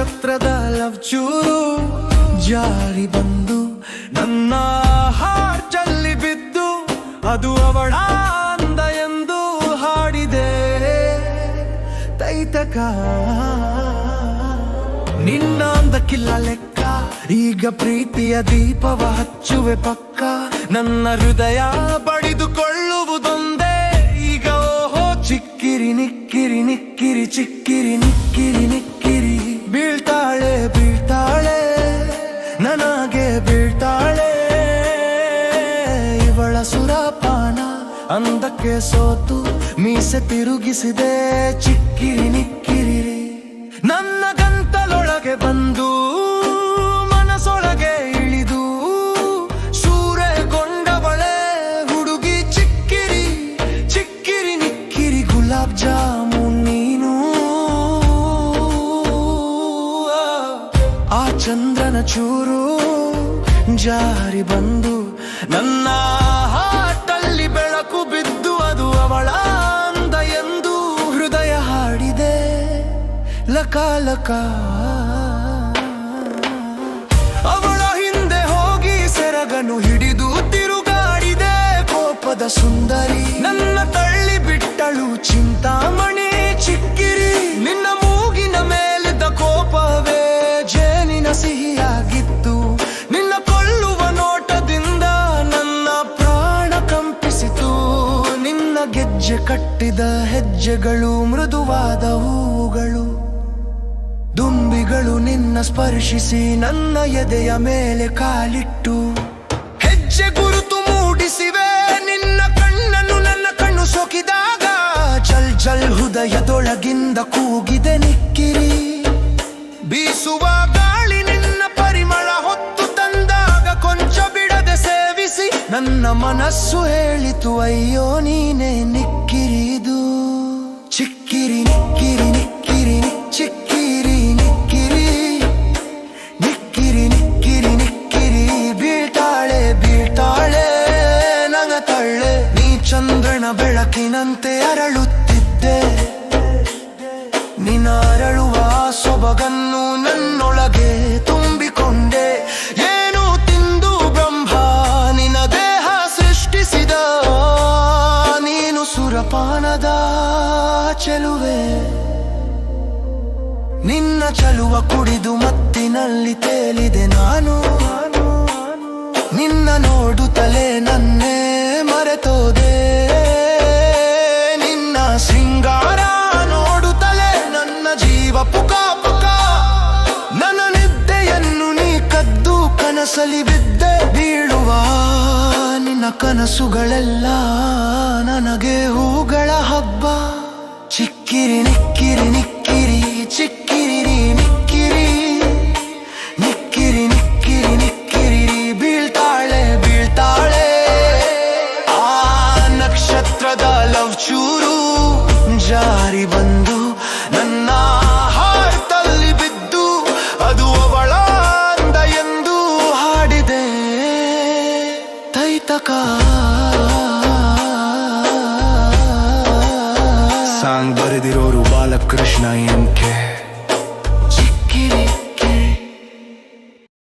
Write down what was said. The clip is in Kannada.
ನಕ್ಷತ್ರದ ಲವ್ ಚೂರು ಜಾರಿ ಬಂದು ನನ್ನ ಹಾರ್ಟಲ್ಲಿ ಬಿದ್ದು ಅದು ಅವಳ ಅಂದ ಎಂದು ಹಾಡಿದೆ. ತೈತಕ, ನಿನ್ನ ಅಂದಕ್ಕಿಲ್ಲ ಲೆಕ್ಕ, ಈಗ ಪ್ರೀತಿಯ ದೀಪವ ಹಚ್ಚುವೆ ಪಕ್ಕ, ನನ್ನ ಹೃದಯ ಪಡೆದುಕೊಳ್ಳುವುದೊಂದೇ ಈಗ ಓಹೋ, ಚಿಕ್ಕಿರಿ, ನಿಕ್ಕಿರಿ ನಿಕ್ಕಿರಿ, ಚಿಕ್ಕಿರಿ, ನಿಕ್ಕಿರಿ ನಿಕ್ಕಿರಿ. ನನಗೆ ಬೀಳ್ತಾಳೆ. ಇವಳ ಸುರಪಾನ ಅಂದಕ್ಕೆ ಸೋತು ಮೀಸೆ ತಿರುಗಿಸಿದೆ. ಚಿಕ್ಕಿರಿ ನಿಕ್ಕಿರಿ. ನನ್ನ ಗಂತಲೊಳಗೆ ಬಂದು ಮನಸೊಳಗೆ ಇಳಿದು ಸೂರೆಗೊಂಡವಳೆ ಹುಡುಗಿ ಚಿಕ್ಕಿರಿ. ಚಿಕ್ಕಿರಿ ನಿಕ್ಕಿರಿ ಗುಲಾಬ್ ಜಾಮೂನ್ ಚೂರು ಜಾರಿ ಬಂದು ನನ್ನ ಹಾಟಲ್ಲಿ ಬೆಳಕು ಬಿದ್ದು ಅದು ಅವಳ ಅಂದ ಎಂದು ಹೃದಯ ಹಾಡಿದೆ. ಲಕಾಲಕ ಲಕ. ಅವಳ ಹಿಂದೆ ಹೋಗಿ ಸೆರಗನು ಹಿಡಿದು ತಿರುಗಾಡಿದೆ ಕೋಪದ ಸುಂದರಿ. ನನ್ನ ತಳ್ಳಿ ಬಿಟ್ಟಳು ಚಿಂತಾಮಣಿ. ಹೆಜ್ಜೆಗಳು ಮೃದುವಾದ ಹೂವುಗಳು. ದುಂಬಿಗಳು ನಿನ್ನ ಸ್ಪರ್ಶಿಸಿ ನನ್ನ ಎದೆಯ ಮೇಲೆ ಕಾಲಿಟ್ಟು. ಹೆಜ್ಜೆ ಗುರುತು ಮೂಡಿಸಿವೆ, ನಿನ್ನ ಕಣ್ಣನ್ನು ನನ್ನ ಕಣ್ಣು ಸೋಕಿದಾಗ. ಚಲ್ ಚಲ್ ಹೃದಯದೊಳಗಿಂದ ಕೂಗಿದೆ ನಿಕ್ಕಿರಿ. ಬೀಸುವ ಗಾಳಿ ನಿನ್ನ ಪರಿಮಳ ಹೊತ್ತು ತಂದಾಗ ಕೊಂಚ ಬಿಡದೆ ಸೇವಿಸಿ. ನನ್ನ ಮನಸ್ಸು ಹೇಳಿತು, ಅಯ್ಯೋ, ನೀನೆ ನಿಕ್ಕಿರಿದು ಚಿಕ್ಕಿರಿ, ನಿಕ್ಕಿರಿ ನಿಕ್ಕಿರಿ ಚಿಕ್ಕಿರಿ ನಿಕ್ಕಿರಿ. ನಿಕ್ಕಿರಿ ನಿಕ್ಕಿರಿ ನಿಕ್ಕಿರಿ, ಬೀಳ್ತಾಳೆ ಬೀಳ್ತಾಳೆ ನಗತಾಳೆ ನೀ ಚಂದ್ರನ ಬೆಳಕಿನಂತೆ ಅರಳುತ್ತಿದ್ದೆ ಚೆಲುವೆ. ನಿನ್ನ ಚಲುವ ಕುಡಿದು ಮತ್ತಿನಲ್ಲಿ ತೇಲಿದೆ ನಾನು. ನಿನ್ನ ನೋಡುತ್ತಲೇ ನನ್ನೇ ಮರೆತೋದೆ. ನಿನ್ನ ಶೃಂಗಾರ ನೋಡುತ್ತಲೇ ನನ್ನ ಜೀವ ಪುಕ ಪುಕ. ನನ್ನ ನಿದ್ದೆಯನ್ನು ನೀ ಕದ್ದು ಕನಸಲಿ ಬಿದ್ದೆ ಬೀಳುವ. ನಿನ್ನ ಕನಸುಗಳೆಲ್ಲ ನನಗೆ ಹೂಗಳ ಹಬ್ಬ. ಚಿಕ್ಕಿರಿ ನಿಕ್ಕಿರಿ ನಿಕ್ಕಿರಿ, ಚಿಕ್ಕಿರಿ ನಿಕ್ಕಿರಿ. ನಿಕ್ಕಿರಿ ನಿಕ್ಕಿರಿ ನಿಕ್ಕಿರಿ ಬೀಳ್ತಾಳೆ ಬೀಳ್ತಾಳೆ. ಆ ನಕ್ಷತ್ರದ ಲವ್ ಚೂರು ಜಾರಿ ಬಂದು ನನ್ನ ಹಾರ್ತಲ್ಲಿ ಬಿದ್ದು ಅದು ಅವಳ ಅಂದ ಎಂದು ಹಾಡಿದೆ. ತೈತಕ ಸಾಂಗ್ ಬರೆದಿರೋರು ಬಾಲಕೃಷ್ಣ ಎಂ ಕೆ.